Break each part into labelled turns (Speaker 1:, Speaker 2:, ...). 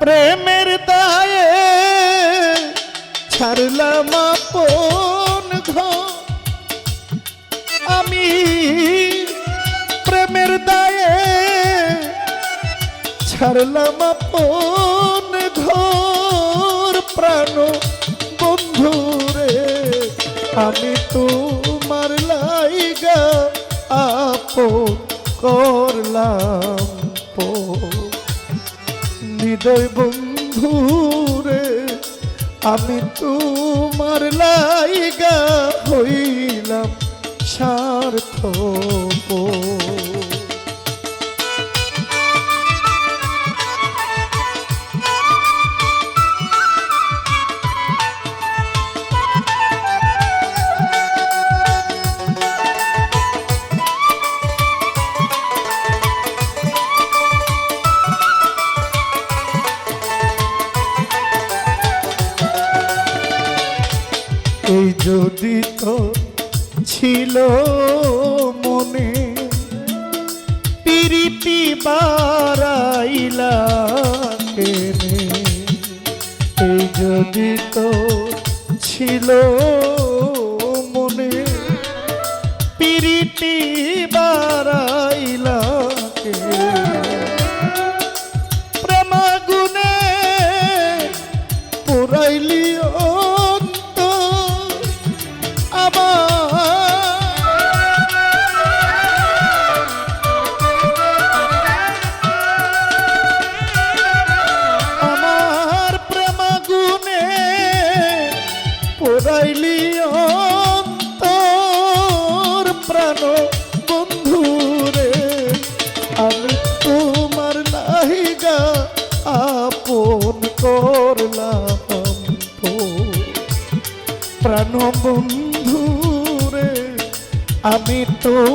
Speaker 1: প্রেমের দায়ে ছাড়লাম আপন ঘর। আমি প্রেমের দায়ে ছাড়লাম আপন ঘর। প্রাণ বন্ধুরে আমি তোমার লাইগা আপন করলাম পো হৃদয় বন্ধু রে আমি তোমার লাইগা হইলাম সার্থক। যদি তো ছিল মনে পিরিতি বারাইলা কেনে? যদি তো ছিল আমি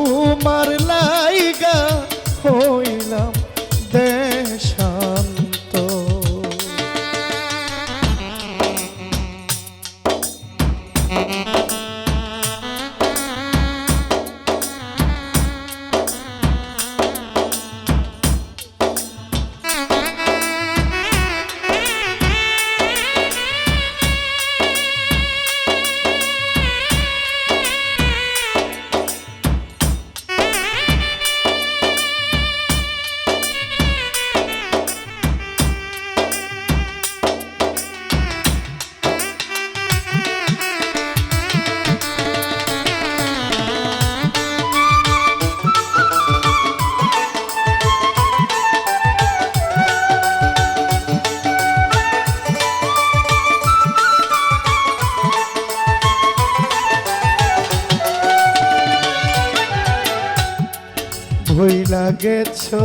Speaker 1: ভইলা গেছো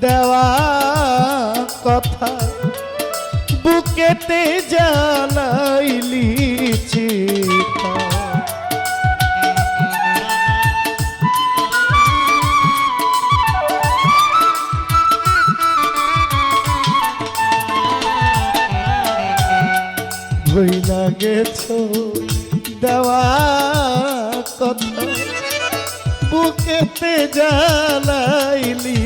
Speaker 1: দেওয়া কথা বুকেতে জ্বালাইলি চিতা গেছো বুকেতে জ্বালাইলি।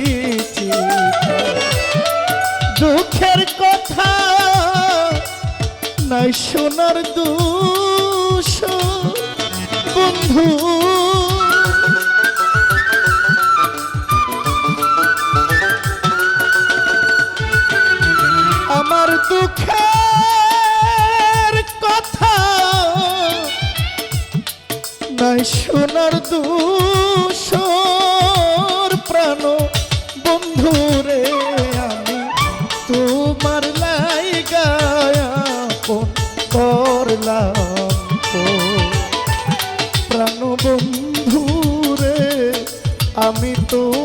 Speaker 1: দুঃখের কথা নাই শোনার দুষ বন্ধু নাই সোনার দূষর প্রাণ, বন্ধু রে আমি তোমার লাই গায়াপন করলাম প্রাণ বন্ধু রে আমি তোমার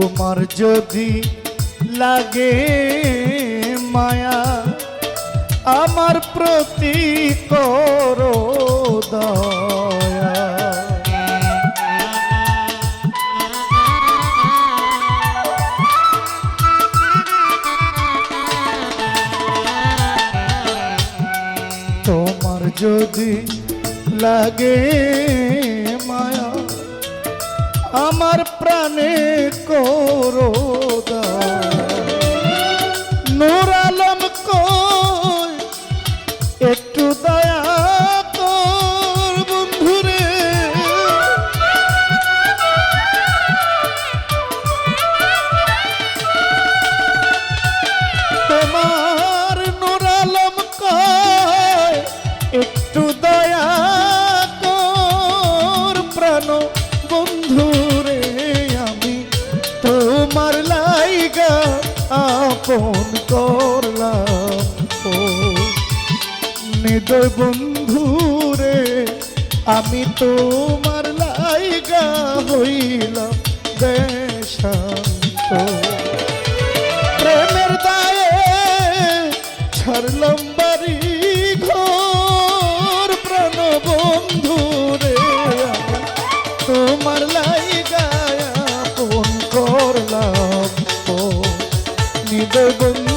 Speaker 1: তোমার যদি লাগে মায়া আমার প্রতি করো দয়া। তোমার যদি লাগে আমার প্রাণে করো আপন করলাম ও নিদয় বন্ধুরে আমি তোমার লাইগা হইলাম দেশান্ত প্রেমের দায়ে ছাড়লাম বাড়ি ঘর প্রাণ বন্ধুরে তোমার লাইগায়া নিদয়